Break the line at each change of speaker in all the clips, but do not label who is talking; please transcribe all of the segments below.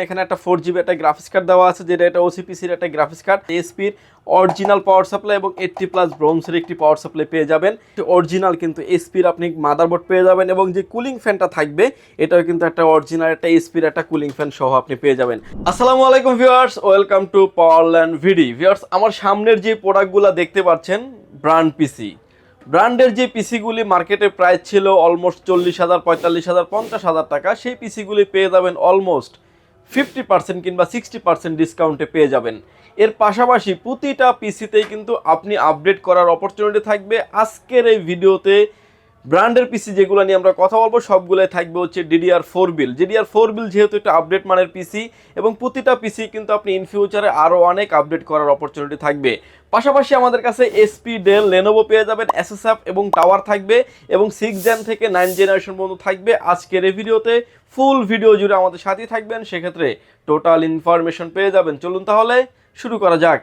এখানে একটা four GB একটা গ্রাফিক্স কার্ড দেওয়া আছে, যেটা এটা ওসিপিসির একটা গ্রাফিক্স কার্ড এসপির অরিজিনাল পাওয়ার সাপ্লাই এবং এইটটি প্লাস ব্রোমসের একটি পাওয়ার সাপ্লাই পেয়ে যাবেন। অরিজিনাল কিন্তু এসপির আপনি মাদারবোর্ড পেয়ে যাবেন এবং যে কুলিং ফ্যানটা থাকবে, এটাও কিন্তু একটা অরিজিনাল একটা এসপির একটা কুলিং ফ্যান সহ আপনি পেয়ে যাবেন। আসসালামু আলাইকুম viewers welcome to Powerland BD viewers আমার সামনের যে প্রোডাক্টগুলো দেখতে পাচ্ছেন ব্র্যান্ড পিসি ব্র্যান্ডের যে পিসিগুলি মার্কেটে প্রাইস ছিল অলমোস্ট চল্লিশ হাজার, পঁয়তাল্লিশ হাজার, পঞ্চাশ হাজার টাকা, সেই পিসিগুলি পেয়ে যাবেন অলমোস্ট ফিফটি পার্সেন্ট কিংবা সিক্সটি পার্সেন্ট ডিসকাউন্টে পেয়ে যাবেন। এর পাশাপাশি প্রতিটা পিসিতেই কিন্তু আপনি আপডেট করার অপরচুনিটি থাকবে। আজকের এই ভিডিওতে ব্র্যান্ডের পিসি যেগুলো নিয়ে আমরা কথা বলব, সবগুলোই থাকবে হচ্ছে ডিডিআর ফোর বিল ডিডিআর ফোর বিল যেহেতু একটা আপডেট মানের পিসি এবং প্রতিটা পিসি কিন্তু আপনি ইন ফিউচারে আরও অনেক আপডেট করার অপরচুনিটি থাকবে। পাশাপাশি আমাদের কাছে এসপি ডেল লেনোভো পেয়ে যাবেন এসএসএফ এবং টাওয়ার থাকবে এবং সিক্স জেন থেকে নাইন জেনারেশন পর্যন্ত থাকবে। আজকের এই ভিডিওতে ফুল ভিডিও জুড়ে আমাদের সাথেই থাকবেন। সেক্ষেত্রে টোটাল ইনফরমেশন পেয়ে যাবেন। চলুন তাহলে শুরু করা যাক।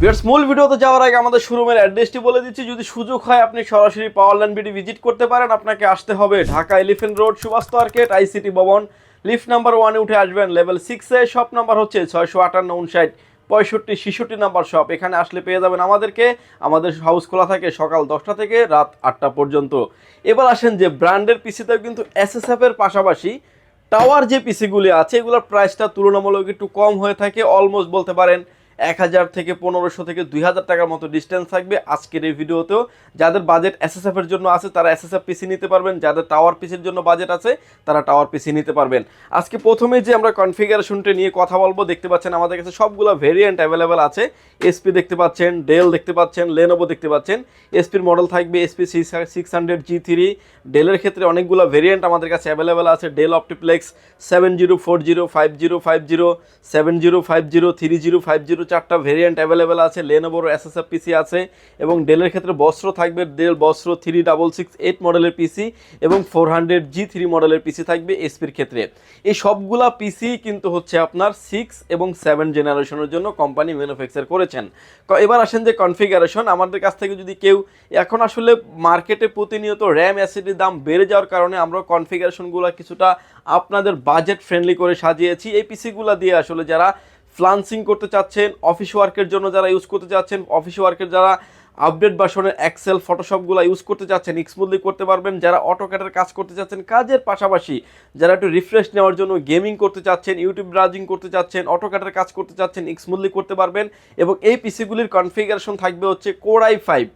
ভিউয়ার্স, মূল ভিডিওতে যাওয়ার আগে আমাদের শোরুমের অ্যাড্রেসটি বলে দিচ্ছি। যদি সুযোগ হয়, আপনি সরাসরি পাওয়ারল্যান্ড বিডি ভিজিট করতে পারেন। আপনাকে আসতে হবে Dhaka Elephant Road Subhash market ICT ভবন লিফট নাম্বার ওয়ানে উঠে আসবেন লেভেল সিক্সে শপ নাম্বার হচ্ছে ছয়শো আটান্ন উনষাট পঁয়ষট্টি, ছেষট্টি নাম্বার শপ এখানে আসলে পেয়ে যাবেন আমাদেরকে। আমাদের হাউস খোলা থাকে সকাল দশটা থেকে রাত আটটা পর্যন্ত। এবার আসেন যে ব্র্যান্ডের পিসিতেও কিন্তু এসএসএফ এর পাশাপাশি টাওয়ার যে পিসিগুলি আছে, এগুলোর প্রাইসটা তুলনামূলক একটু কম হয়ে থাকে। অলমোস্ট বলতে পারেন এক হাজার থেকে পনেরোশো থেকে দুই হাজার টাকার মতো ডিস্টেন্স থাকবে আজকের এই ভিডিওতেও। যাদের বাজেট এসএসএফ এর জন্য আছে, তারা এসএসএফ পিসি নিতে পারবেন। যাদের টাওয়ার পিসির জন্য বাজেট আছে, তারা টাওয়ার পিসি নিতে পারবেন। আজকে প্রথমে যে আমরা কনফিগারেশনটা নিয়ে কথা বলব, দেখতে পাচ্ছেন আমাদের কাছে সবগুলো ভেরিয়েন্ট অ্যাভেলেবেল আছে। এসপি দেখতে পাচ্ছেন ডেল দেখতে পাচ্ছেন লেনোভো দেখতে পাচ্ছেন। এসপির মডেল থাকবে HP six hundred G three ডেলের ক্ষেত্রে অনেকগুলো ভেরিয়েন্ট আমাদের কাছে অ্যাভেলেবেল আছে। Dell OptiPlex seven zero four zero five zero five zero seven zero five zero three zero five zero চারটা ভেরিয়েন্ট অ্যাভেলেবেল আছে লেনোভোর এসএসএফ পিসি আছে এবং ডেলের ক্ষেত্রে বস্ত্র থাকবে ডেল বস্ত্র থ্রি ডাবল সিক্স এইট মডেলের পিসি এবং ফোর হান্ড্রেড জি থ্রি মডেলের পিসি থাকবে এসপির ক্ষেত্রে। এই সবগুলা পিসি কিন্তু হচ্ছে আপনার সিক্স এবং সেভেন জেনারেশনের জন্য কোম্পানি ম্যানুফ্যাকচার করেছেন। এবার আসেন যে কনফিগারেশন আমাদের কাছ থেকে যদি কেউ এখন আসলে মার্কেটে প্রতিনিয়ত র্যাম অ্যাসিডের দাম বেড়ে যাওয়ার কারণে আমরা কনফিগারেশনগুলো কিছুটা আপনাদের বাজেট ফ্রেন্ডলি করে সাজিয়েছি। এই পিসিগুলো দিয়ে আসলে যারা ফ্লান্সিং করতে চাচ্ছেন অফিস ওয়ার্কের জন্য যারা ইউজ করতে চাচ্ছেন অফিস ওয়ার্কের যারা আপডেট ভার্সনের এক্সেল ফটোশপগুলো ইউজ করতে চাচ্ছেন স্মুথলি করতে পারবেন। যারা অটোক্যাটের কাজ করতে চাচ্ছেন, কাজের পাশাপাশি যারা একটু রিফ্রেশ নেওয়ার জন্য গেমিং করতে চাচ্ছেন ইউটিউব ব্রাউজিং করতে চাচ্ছেন অটোক্যাটের কাজ করতে চাচ্ছেন স্মুথলি করতে পারবেন। এবং এই পিসিগুলির কনফিগারেশন থাকবে হচ্ছে core i five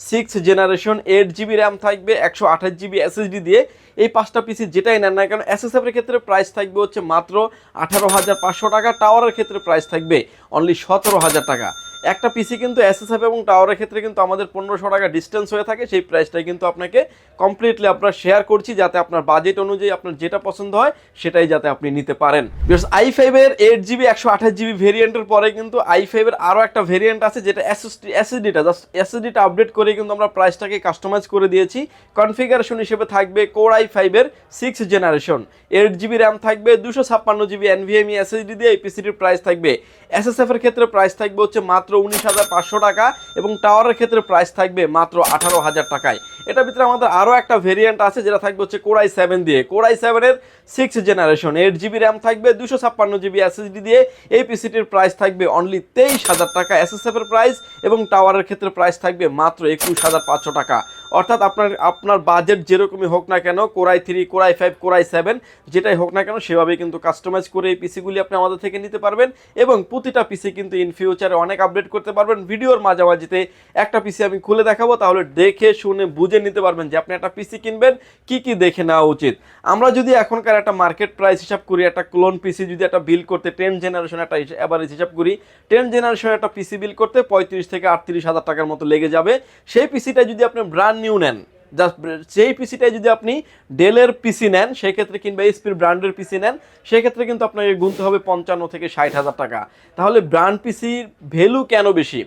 six generation eight GB RAM থাকবে, একশো আঠাশ জিবি এসএসডি দিয়ে। এই পাঁচটা পিসি যেটাই নেন না কেন এসএসএফের ক্ষেত্রে প্রাইস থাকবে হচ্ছে মাত্র আঠারো হাজার পাঁচশো টাকা টাওয়ারের ক্ষেত্রে প্রাইস থাকবে অনলি সতেরো হাজার টাকা। একটা পিসি কিন্তু এসএসএফ এবং টাওয়ারের ক্ষেত্রে কিন্তু আমাদের পনেরোশো টাকা ডিস্টেন্স হয়ে থাকে, সেই প্রাইসটাই কিন্তু আপনাকে কমপ্লিটলি আমরা শেয়ার করছি যাতে আপনার বাজেট অনুযায়ী আপনার যেটা পছন্দ হয়, সেটাই যাতে আপনি নিতে পারেন। বিকজ আই ফাইভের এইট জিবি একশো আঠাশ জিবি ভেরিয়েন্টের পরে কিন্তু আই ফাইভের আরও একটা ভেরিয়েন্ট আছে, যেটা এসএসডি এসএসডিটা জাস্ট এসএসডিটা আপডেট করে কিন্তু আমরা প্রাইসটাকে কাস্টমাইজ করে দিয়েছি। কনফিগারেশন হিসেবে থাকবে কোর আই ফাইভের six generation eight GB RAM থাকবে, দুশো ছাপ্পান্ন জিবি এনভিএমই এসএসডি দিয়ে এই পিসিটির প্রাইস থাকবে। এসএসএফ এর ক্ষেত্রে প্রাইস থাকবে হচ্ছে মাত্র উনিশ হাজার পাঁচশো টাকা এবং টাওয়ারের ক্ষেত্রে প্রাইস থাকবে মাত্র আঠারো হাজার টাকায়। এটার ভিতরে আমাদের আরও একটা ভেরিয়েন্ট আছে যেটা থাকবে হচ্ছে কোরাই সেভেন দিয়ে। কোরাই সেভেনের six generation eight GB RAM থাকবে, দুশো ছাপ্পান্ন জিবি এসএসডি দিয়ে। এই পিসিটির প্রাইস থাকবে অনলি তেইশ হাজার টাকা এসএসএফ এর প্রাইস এবং টাওয়ারের ক্ষেত্রে প্রাইস থাকবে মাত্র একুশ হাজার পাঁচশো টাকা। অর্থাৎ আপনার আপনার বাজেট যেরকমই হোক না কেন core i three core i five core i seven যেটাই হোক না কেন, সেভাবেই কিন্তু কাস্টমাইজ করে এই পিসিগুলি আপনি আমাদের থেকে নিতে পারবেন। এবং প্রতিটা পিসি কিন্তু ইন ফিউচারে অনেক আপডেট করতে পারবেন ভিডিওর মাঝামাঝিতে। একটা পিসি আমি খুলে দেখাবো, তাহলে দেখে, শুনে, বুঝে নিতে পারবেন যে আপনি একটা পিসি কিনবেন, কি কি দেখে নেওয়া উচিত। আমরা যদি এখনকার একটা মার্কেট প্রাইস হিসাব করি, একটা ক্লোন পিসি যদি একটা বিল করতে টেন জেনারেশন একটা অ্যাভারেজ হিসাব করি টেন জেনারেশন একটা পিসি বিল করতে পঁয়ত্রিশ থেকে আটত্রিশ হাজার টাকার মতো লেগে যাবে। সেই পিসিটা যদি আপনি ব্র্যান্ড নিউ নেন জাস্ট সেই পিসিটাই যদি আপনি ডেলের পিসি নেন, সেক্ষেত্রে কিংবা এসপির ব্র্যান্ডের পিসি নেন, সেক্ষেত্রে কিন্তু আপনাকে গুনতে হবে পঞ্চান্ন থেকে ষাট হাজার টাকা। তাহলে ব্র্যান্ড পিসির ভ্যালু কেন বেশি?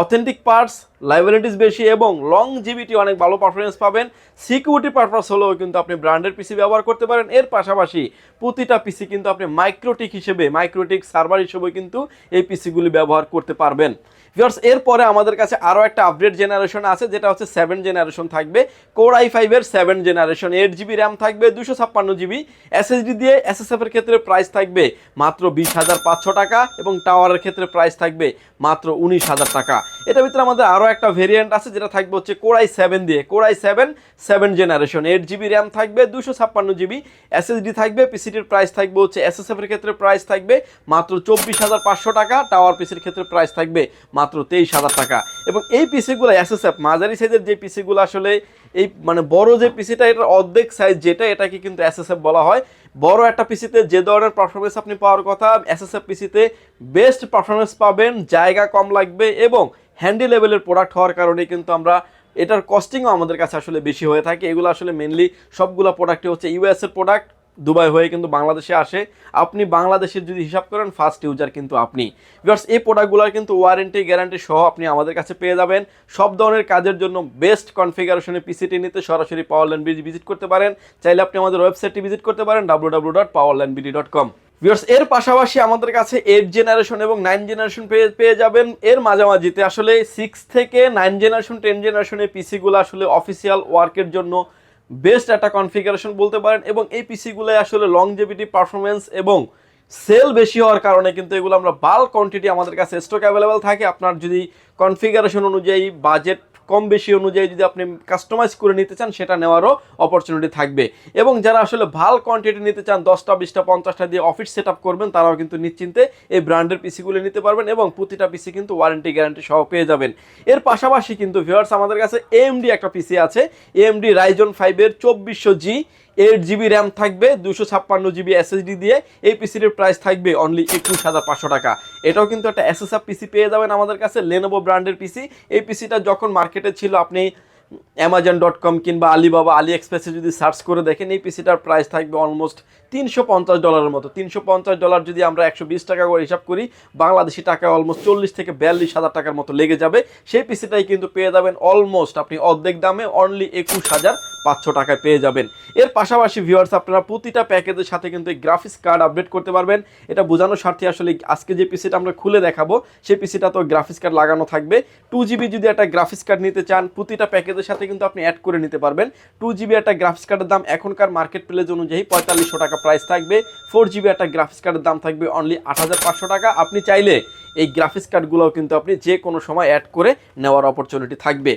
অথেন্টিক পার্টস লাইবিলিটিস বেশি এবং লং জিবিটি অনেক ভালো পারফরমেন্স পাবেন। সিকিউরিটি পারপাস হলেও কিন্তু আপনি ব্র্যান্ডের পিসি ব্যবহার করতে পারেন। এর পাশাপাশি প্রতিটা পিসি কিন্তু আপনি মাইক্রোটিক হিসেবে মাইক্রোটিক সার্ভার হিসেবে কিন্তু এই পিসিগুলি ব্যবহার করতে পারবেন। ভিউয়ার্স এরপরে আমাদের কাছে আরও একটা আপডেট জেনারেশন আছে, যেটা হচ্ছে সেভেন জেনারেশন থাকবে। কোর আই ফাইভের seven generation eight GB RAM থাকবে, দুশো ছাপ্পান্ন জিবি এসএসডি দিয়ে এসএসএফ এর ক্ষেত্রে প্রাইস থাকবে মাত্র বিশ হাজার পাঁচশো টাকা এবং টাওয়ারের ক্ষেত্রে প্রাইস থাকবে মাত্র উনিশ হাজার টাকা। এটার ভিতরে আমাদের আরও একটা ভেরিয়েন্ট আছে, যেটা থাকবে হচ্ছে কোরাই সেভেন দিয়ে। Core i seven seven generation eight GB RAM থাকবে দুশো ছাপ্পান্ন জিবি এসএসডি থাকবে পিসিটির প্রাইস থাকবে হচ্ছে এসএসএফ এর ক্ষেত্রে প্রাইস থাকবে মাত্র চব্বিশ হাজার পাঁচশো টাকা টাওয়ার পিসির ক্ষেত্রে প্রাইস থাকবে মাত্র তেইশ হাজার টাকা। এবং এই পিসিগুলো এসএসএফ মাঝারি সাইজের যে পিসিগুলো আসলে এই মানে বড় যে পিসিটা এটার অর্ধেক সাইজ যেটা, এটাকে কিন্তু এসএসএফ বলা হয়। বড় একটা পিসিতে যে ধরনের পারফরমেন্স আপনি পাওয়ার কথা এসএসএফ পিসিতে বেস্ট পারফরমেন্স পাবেন, জায়গা কম লাগবে এবং হ্যান্ডি লেভেলের প্রোডাক্ট হওয়ার কারণে কিন্তু আমরা এটার কস্টিংও আমাদের কাছে আসলে বেশি হয়ে থাকে। এগুলো আসলে মেনলি সবগুলো প্রোডাক্টই হচ্ছে ইউএসএর প্রোডাক্ট দুবাই হয়ে কিন্তু বাংলাদেশে আসে। আপনি বাংলাদেশের যদি হিসাব করেন ফার্স্ট ইউজার কিন্তু আপনি। বিকজ এই প্রোডাক্টগুলোর কিন্তু ওয়ারেন্টি গ্যারান্টি সহ আপনি আমাদের কাছে পেয়ে যাবেন। সব ধরনের কাজের জন্য বেস্ট কনফিগারেশনে পিসিটি নিতে সরাসরি পাওয়ার ল্যান্ড বিডি ভিজিট করতে পারেন। চাইলে আপনি আমাদের ওয়েবসাইটটি ভিজিট করতে পারেন W W dot power land BD dot com viewers এর পাশাপাশি আমাদের কাছে এইট জেনারেশন এবং নাইন জেনারেশন পেয়ে পেয়ে যাবেন। এর মাঝামাঝিতে আসলে সিক্স থেকে নাইন জেনারেশন টেন জেনারেশনের পিসিগুলো আসলে অফিসিয়াল ওয়ার্কের জন্য বেস্ট একটা কনফিগারেশন বলতে পারেন এবং এই পিসিগুলো আসলে লংজেভিটি পারফরমেন্স এবং সেল বেশি হওয়ার কারণে কিন্তু এগুলো আমরা বাল্ক কোয়ান্টিটি আমাদের কাছে স্টক অ্যাভেলেবেল থাকে। আপনার যদি কনফিগারেশন অনুযায়ী বাজেট কম বেশি অনুযায়ী যদি আপনি কাস্টমাইজ করে নিতে চান, সেটা নেওয়ারও অপরচুনিটি থাকবে। এবং যারা আসলে ভালো কোয়ান্টিটি নিতে চান, দশটা, বিশটা, পঞ্চাশটা দিয়ে অফিস সেট করবেন, তারাও কিন্তু নিশ্চিন্তে এই ব্র্যান্ডের পিসিগুলো নিতে পারবেন এবং প্রতিটা পিসি কিন্তু ওয়ারেন্টি গ্যারান্টি সহ পেয়ে যাবেন। এর পাশাপাশি কিন্তু ভিওয়ার্স আমাদের কাছে এএমডি একটা পিসি আছে এএমডি রাইজন ফাইভের চব্বিশশো জি এইট জিবি র্যাম থাকবে দুশো ছাপ্পান্ন জিবি এসএসডি দিয়ে। এই পিসির প্রাইস থাকবে অনলি একুশ হাজার পাঁচশো টাকা। এটাও কিন্তু একটা এসএসএফ পিসি পেয়ে যাবেন আমাদের কাছে লেনোভো ব্র্যান্ডের পিসি এই পিসিটা যখন মার্কেটে ছিল, আপনি অ্যামাজন ডট কম কিংবা আলিবাবা আলি এক্সপ্রেসে যদি সার্চ করে দেখেন, এই পিসিটার প্রাইস থাকবে অলমোস্ট তিনশো পঞ্চাশ ডলারের মতো। তিনশো পঞ্চাশ ডলার যদি আমরা একশো বিশ টাকা করে হিসাব করি, বাংলাদেশি টাকা অলমোস্ট চল্লিশ থেকে বিয়াল্লিশ হাজার টাকার মতো লেগে যাবে। সেই পিসিটাই কিন্তু পেয়ে যাবেন অলমোস্ট আপনি অর্ধেক দামে অনলি একুশ হাজার পাঁচশো টাকায় পেয়ে যাবেন। এর পাশাপাশি ভিউয়ার্স আপনারা প্রতিটা প্যাকেজের সাথে কিন্তু এই গ্রাফিক্স কার্ড আপডেট করতে পারবেন। এটা বোঝানোর স্বার্থে আসলে আজকে যে পিসিটা আমরা খুলে দেখাবো, সেই পিসিটা তো গ্রাফিক্স কার্ড লাগানো থাকবে। টু জিবি যদি একটা গ্রাফিক্স কার্ড নিতে চান, প্রতিটা প্যাকেজের সাথে কিন্তু আপনি অ্যাড করে নিতে পারবেন। টু জিবি একটা গ্রাফিক্স কার্ডের দাম এখনকার মার্কেট প্লেস অনুযায়ী পঁয়তাল্লিশশো টাকা প্রাইস থাকবে। ফোর জিবি একটা গ্রাফিক্স কার্ডের দাম থাকবে অনলি আট হাজার পাঁচশো টাকা। আপনি চাইলে এই গ্রাফিক্স কার্ডগুলোও কিন্তু আপনি যে কোনো সময় অ্যাড করে নেওয়ার অপরচুনিটি থাকবে।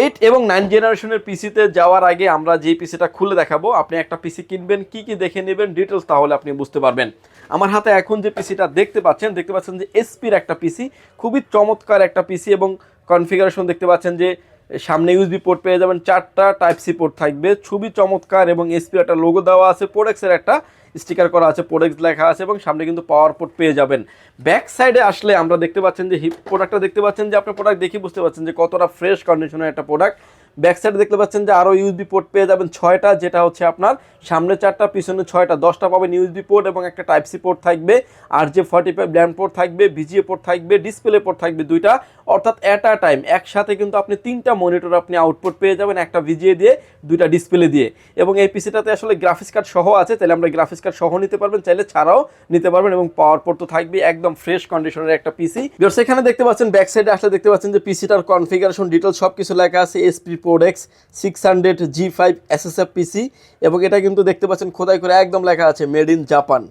এইট এবং নাইন জেনারেশনের পিসিতে যাওয়ার আগে আমরা যে পিসিটা খুলে দেখাবো, আপনি একটা পিসি কিনবেন, কি কি দেখে নেবেন ডিটেলস তাহলে আপনি বুঝতে পারবেন। আমার হাতে এখন যে পিসিটা দেখতে পাচ্ছেন দেখতে পাচ্ছেন যে এসপির একটা পিসি খুবই চমৎকার একটা পিসি এবং কনফিগারেশন দেখতে পাচ্ছেন যে সামনে ইউজবি পোর্ট পেয়ে যাবেন চারটা টাইপ সি পোর্ট থাকবে। ছবি চমৎকার এবং এসপির একটা লোগো দেওয়া আছে প্রোডেক্সের একটা স্টিকার করা আছে প্রোডেক্স লেখা আছে এবং সামনে কিন্তু পাওয়ার পোর্ট পেয়ে যাবেন। ব্যাক সাইডে আসলে আমরা দেখতে পাচ্ছেন যে হিপ প্রোডাক্টটা দেখতে পাচ্ছেন যে আপনার প্রোডাক্ট দেখে বুঝতে পারছেন যে কতটা ফ্রেশ কন্ডিশনের একটা প্রোডাক্ট ব্যাক সাইডে দেখতে পাচ্ছেন যে আরও ইউএসবি পোর্ট পেয়ে যাবেন ছয়টা, যেটা হচ্ছে আপনার সামনে চারটা, পিছনে ছয়টা, দশটা পাবেন ইউএসবি পোর্ট এবং একটা টাইপ সি পোর্ট থাকবে আর যে ফর্টি ফাইভ ল্যান্ড পোর্ট থাকবে ভিজিএ পোর্ট থাকবে ডিসপ্লে পোর্ট থাকবে দুইটা। অর্থাৎ অ্যাট আ টাইম একসাথে কিন্তু আপনি তিনটা মনিটর আপনি আউটপুট পেয়ে যাবেন, একটা ভিজিএ দিয়ে, দুইটা ডিসপ্লে দিয়ে। এবং এই পিসিটাতে আসলে গ্রাফিক্স কার্ড সহ আছে তাহলে আমরা গ্রাফিক্স কার্ড সহ নিতে পারবেন, চাইলে ছাড়াও নিতে পারবেন এবং পাওয়ার পোর্ট তো থাকবে একদম ফ্রেশ কন্ডিশনের একটা পিসি সেখানে দেখতে পাচ্ছেন ব্যাক সাইডে আসলে দেখতে পাচ্ছেন যে পিসিটার কনফিগারেশন ডিটেলস সব কিছু লেখা আছে HP ProDesk six hundred G five SFF PC এবং এটা কিন্তু দেখতে পাচ্ছেন খোদাই করে একদম লেখা আছে মেড ইন জাপান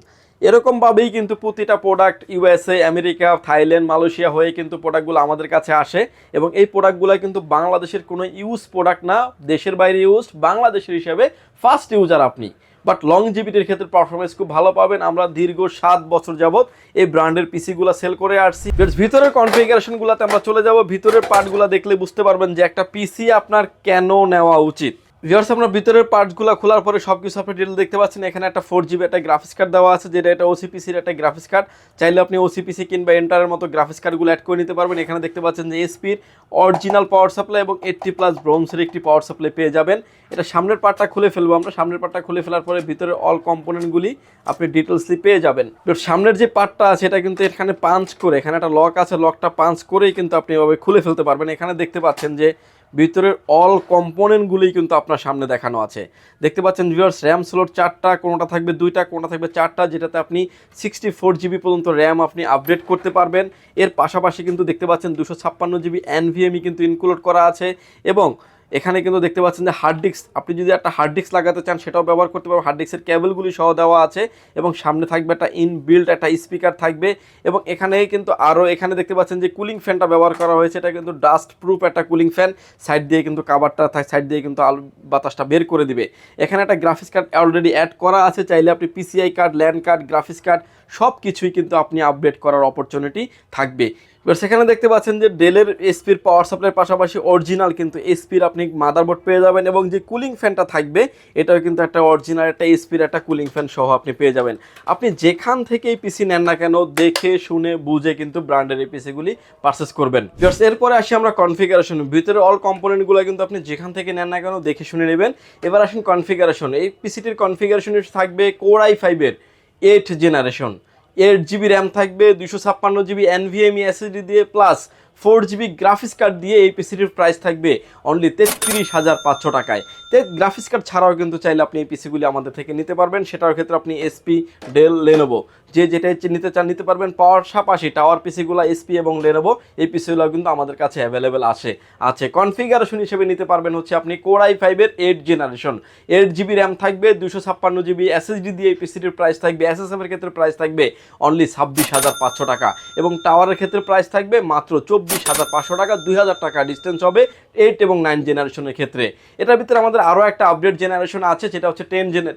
এরকমভাবেই কিন্তু প্রতিটা product USA America Thailand Malaysia হয়ে কিন্তু প্রোডাক্টগুলো আমাদের কাছে আসে এবং এই প্রোডাক্টগুলো কিন্তু বাংলাদেশের কোনো ইউজ প্রোডাক্ট না, দেশের বাইরে ইউজ বাংলাদেশের হিসাবে ফার্স্ট ইউজার আপনি। বাট লং জিবিটির ক্ষেত্রে পারফরমেন্স খুব ভালো পাবেন। আমরা দীর্ঘ সাত বছর যাবত এই ব্র্যান্ডের পিসিগুলো সেল করে আসছি। ভিতরের কনফিগারেশনগুলোতে আমরা চলে যাব। ভিতরের পার্টগুলো দেখলে বুঝতে পারবেন যে একটা পিসি আপনার কেন নেওয়া উচিত? ভিউয়ার্স আমরা ভিতরের পার্টসগুলো খোলার পরে সব কিছু আপনি ডিটেল দেখতে পাচ্ছেন। এখানে একটা ফোর জিবি একটা গ্রাফিক্স কার্ড দেওয়া আছে, যেটা এটা ওসিপিসির একটা গ্রাফিক্স কার্ড চাইলে আপনি ওসিপিসি কিংবা এন্টারের মতো গ্রাফিক্স কার্ডগুলো অ্যাড করে নিতে পারবেন। এখানে দেখতে পাচ্ছেন যে এসপির অরিজিনাল পাওয়ার সাপ্লাই এবং এইটটি প্লাস ব্রোঞ্জের একটি পাওয়ার সাপ্লাই পেয়ে যাবেন। এটা সামনের পার্টটা খুলে ফেলব আমরা। সামনের পার্টটা খুলে ফেলার পরে ভিতরে অল কম্পোনেন্টগুলি আপনি ডিটেলসলি পেয়ে যাবেন। সামনের যে পার্টটা আছে, এটা কিন্তু এখানে পাঞ্চ করে, এখানে একটা লক আছে লকটা পাঞ্চ করেই কিন্তু আপনি এভাবে খুলে ফেলতে পারবেন। এখানে দেখতে পাচ্ছেন যে ভিতরের অল কম্পোনেন্টগুলোই কিন্তু আপনার সামনে দেখানো আছে। দেখতে পাচ্ছেন ভিউয়ার্স র্যাম স্লোট চারটা, কোনোটা থাকবে দুইটা, কোনটা থাকবে চারটা, যেটাতে আপনি সিক্সটি ফোর জিবি পর্যন্ত র্যাম আপনি আপডেট করতে পারবেন। এর পাশাপাশি কিন্তু দেখতে পাচ্ছেন, দুশো ছাপ্পান্ন জিবি এনভিএমই কিন্তু ইনক্লুড করা আছে এবং এখানে কিন্তু দেখতে পাচ্ছেন যে হার্ড ডিস্ক আপনি যদি একটা হার্ড ডিস্ক লাগাতে চান, সেটাও ব্যবহার করতে পারবেন। হার্ড ডিস্কের কেবলগুলি সহ দেওয়া আছে এবং সামনে থাকবে একটা ইনবিল্ড একটা স্পিকার থাকবে এবং এখানে কিন্তু আরও এখানে দেখতে পাচ্ছেন যে কুলিং ফ্যানটা ব্যবহার করা হয়েছে। এটা কিন্তু ডাস্ট প্রুফ একটা কুলিং ফ্যান সাইড দিয়ে কিন্তু কাভারটা সাইড দিয়ে কিন্তু আলো বাতাসটা বের করে দিবে। এখানে একটা গ্রাফিক্স কার্ড অলরেডি অ্যাড করা আছে, চাইলে আপনি PCI card LAN card graphics card সব কিছুই কিন্তু আপনি আপডেট করার অপরচুনিটি থাকবে। এবার সেখানে দেখতে পাচ্ছেন যে ডেলের এসপির পাওয়ার সাপ্লাইয়ের পাশাপাশি অরিজিনাল কিন্তু এসপির আপনি মাদারবোর্ড পেয়ে যাবেন এবং যে কুলিং ফ্যানটা থাকবে এটাও কিন্তু একটা অরিজিনাল একটা এসপির একটা কুলিং ফ্যান সহ আপনি পেয়ে যাবেন। আপনি যেখান থেকে এই পিসি নেন না কেন দেখে শুনে বুঝে কিন্তু ব্র্যান্ডের এই পিসিগুলি পারচেস করবেন। Viewers, এরপরে আসি আমরা কনফিগারেশন ভিতরে অল কম্পোনেন্টগুলো কিন্তু আপনি যেখান থেকে নেন না কেন দেখে শুনে নেবেন। এবার আসুন কনফিগারেশন এই পিসিটির কনফিগারেশন থাকবে কোর আই ফাইভের eight generation eight GB RAM থাকবে দুশো ছাপ্পান্ন জিবি এনভিএমই এসএসডি দিয়ে plus four GB graphics card দিয়ে এই পিসিটির প্রাইস থাকবে অনলি তেত্রিশ হাজার পাঁচশো টাকায়। তে গ্রাফিক্স কার্ড ছাড়াও কিন্তু চাইলে আপনি এই পিসিগুলি আমাদের থেকে নিতে পারবেন, সেটার ক্ষেত্রে আপনি এসপি ডেল লেনোভো যে যেটা নিতে চান নিতে পারবেন, পাওয়ার পাশাপাশি টাওয়ার পিসিগুলো এসপি এবং লেনোভো এই পিসিগুলো কিন্তু আমাদের কাছে অ্যাভেলেবেল আছে। আছে কনফিগারেশন হিসেবে নিতে পারবেন হচ্ছে আপনি কোর আই ফাইভের eight generation eight GB RAM থাকবে, দুশো ছাপ্পান্ন জিবি এসএসডি দিয়ে এই পিসিটির প্রাইস থাকবে এসএসএফ এর ক্ষেত্রে প্রাইস থাকবে অনলি ছাব্বিশ হাজার পাঁচশো টাকা। এবং টাওয়ারের ক্ষেত্রে প্রাইস থাকবে মাত্র চব্বিশ হাজার পাঁচশো টাকা, দুই হাজার টাকা ডিস্টেন্স হবে এইট এবং নাইন জেনারেশনের ক্ষেত্রে। এটার ভিতরে আমাদের আরও একটা আপডেট জেনারেশন আছে, সেটা হচ্ছে টেন জেনে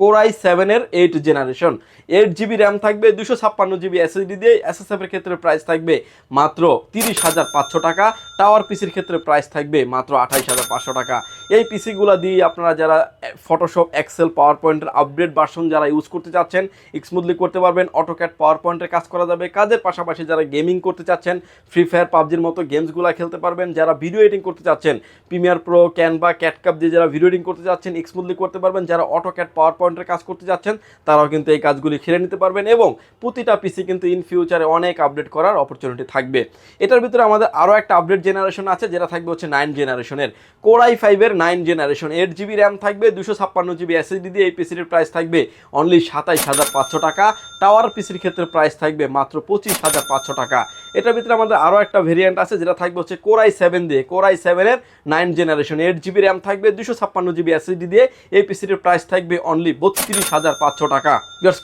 কোরাই সেভেনের eight generation eight GB RAM থাকবে দুশো ছাপ্পান্ন জিবি এসএসডি দিয়ে এসএসএফের ক্ষেত্রে প্রাইস থাকবে মাত্র তিরিশ হাজার পাঁচশো টাকা। টাওয়ার পিসির ক্ষেত্রে প্রাইস থাকবে মাত্র আঠাইশ হাজার পাঁচশো টাকা। এই পিসিগুলো দিয়ে আপনারা যারা ফটোশপ এক্সেল পাওয়ার পয়েন্টের আপডেট ভার্সন যারা ইউজ করতে চাচ্ছেন স্মুথলি করতে পারবেন অটোক্যাট পাওয়ার পয়েন্টের কাজ করা যাবে। কাজের পাশাপাশি যারা গেমিং করতে চাচ্ছেন ফ্রি ফায়ার পাবজির মতো গেমসগুলো খেলতে পারবেন। যারা ভিডিও এডিটিং করতে চাচ্ছেন প্রিমিয়ার প্রো ক্যানভা ক্যাটকাপ দিয়ে যারা ভিডিও এডিটিং করতে চাচ্ছেন স্মুথলি করতে পারবেন। যারা অটোক্যাট পাওয়ার পয়েন্টের কাজ করতে যাচ্ছেন, তারাও কিন্তু এই কাজগুলি খেলে নিতে পারবেন এবং প্রতিটা পিসি কিন্তু ইন ফিউচারে অনেক আপডেট করার অপরচুনিটি থাকবে। এটার ভিতরে আমাদের আরও একটা আপডেট জেনারেশন আছে, যেটা থাকবে হচ্ছে নাইন জেনারেশনের কোরাই ফাইভের nine generation eight GB RAM থাকবে, দুশো ছাপ্পান্ন জিবি এসএসডি দিয়ে এই পিসির প্রাইস থাকবে অনলি সাতাইশ হাজার পাঁচশো টাকা। টাওয়ার পিসির ক্ষেত্রে প্রাইস থাকবে মাত্র পঁচিশ হাজার পাঁচশো টাকা। এটার ভিতরে আমাদের আরও একটা ভেরিয়েন্ট আছে, যেটা থাকবে হচ্ছে কোরাই সেভেন দিয়ে। কোরাই সেভেনের nine generation eight GB RAM থাকবে, দুশো ছাপ্পান্ন জিবি এসএসডি দিয়ে এই পিসির প্রাইস থাকবে অনলি বত্রিশ হাজার পাঁচশো টাকা।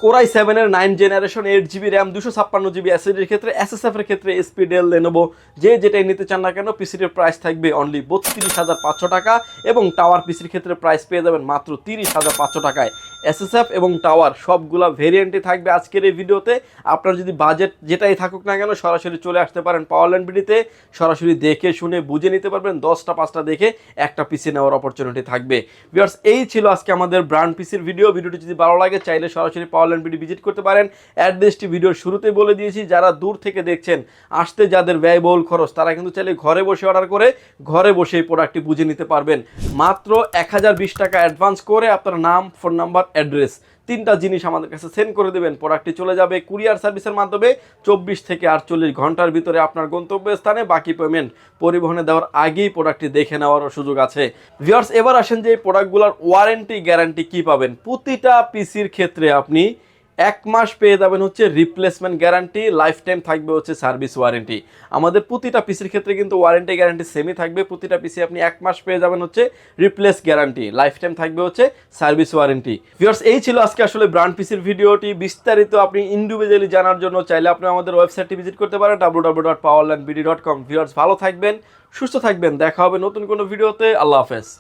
কোরাই সেভেনের nine generation eight GB RAM দুশো ছাপ্পান্ন জিবি এসএসডির ক্ষেত্রে এসএসএফ এর ক্ষেত্রে এসপি ডেল লেনোভো যে যেটাই নিতে চান না কেন পিসির প্রাইস থাকবে অনলি বত্রিশ হাজার পাঁচশো টাকা এবং টাওয়ার পিসির ক্ষেত্রে প্রাইস পেয়ে যাবেন মাত্র তিরিশ হাজার পাঁচশো টাকায়। এসএসএফ এবং টাওয়ার সবগুলা ভেরিয়েন্টই থাকবে আজকের এই ভিডিওতে। আপনার যদি বাজেট যেটাই থাকুক না কেন, সরাসরি চলে আসতে পারেন পাওয়ারল্যান্ড বিডিতে সরাসরি দেখে, শুনে, বুঝে নিতে পারবেন, দশটা পাঁচটা দেখে একটা পিসি নেওয়ার অপরচুনিটি থাকবে। বিয়ার্স এই ছিল আজকে আমাদের ব্র্যান্ড পিসির ভিডিও ভিডিওটি যদি ভালো লাগে, চাইলে সরাসরি পাওয়ারল্যান্ড বিডি ভিজিট করতে পারেন। অ্যাড্রেসটি ভিডিওর শুরুতে বলে দিয়েছি, যারা দূর থেকে দেখছেন, আসতে যাদের ব্যয়বহুল খরচ, তারা কিন্তু চাইলে ঘরে বসে অর্ডার করে, ঘরে বসে এই প্রোডাক্টটি বুঝে নিতে পারবেন। মাত্র এক হাজার বিশ টাকা অ্যাডভান্স করে আপনার নাম ফোন নাম্বার অ্যাড্রেস তিনটা জিনিস আমাদের কাছে সেন্ড করে দেবেন। প্রোডাক্টটি চলে যাবে কুরিয়ার সার্ভিসের মাধ্যমে চব্বিশ থেকে আটচল্লিশ ঘণ্টার ভিতরে আপনার গন্তব্যস্থানে বাকি পেমেন্ট পরিবহনে দেওয়ার আগেই প্রোডাক্টটি দেখে নেওয়ারও সুযোগ আছে। ভিওর্স এবার আসেন যে এই প্রোডাক্টগুলোর ওয়ারেন্টি গ্যারান্টি কী পাবেন? প্রতিটা পিসির ক্ষেত্রে আপনি এক মাস পেয়ে যাবেন হচ্ছে রিপ্লেসমেন্ট গ্যারান্টি লাইফ টাইম থাকবে হচ্ছে সার্ভিস ওয়ারেন্টি আমাদের প্রতিটা পিসির ক্ষেত্রে কিন্তু ওয়ারেন্টি গ্যারান্টি সেমই থাকবে। প্রতিটা পিসি আপনি এক মাস পেয়ে যাবেন হচ্ছে রিপ্লেস গ্যারান্টি লাইফ টাইম থাকবে হচ্ছে সার্ভিস ওয়ারেন্টি ভিউয়ার্স এই ছিল আজকে আসলে ব্র্যান্ড পিসির ভিডিওটি। বিস্তারিত আপনি ইন্ডিভিজুয়ালি জানার জন্য চাইলে আপনি আমাদের ওয়েবসাইটটি ভিজিট করতে পারেন W W dot BD dot com viewers ভালো থাকবেন, সুস্থ থাকবেন। দেখা হবে নতুন কোনো ভিডিওতে। আল্লাহ হাফেজ।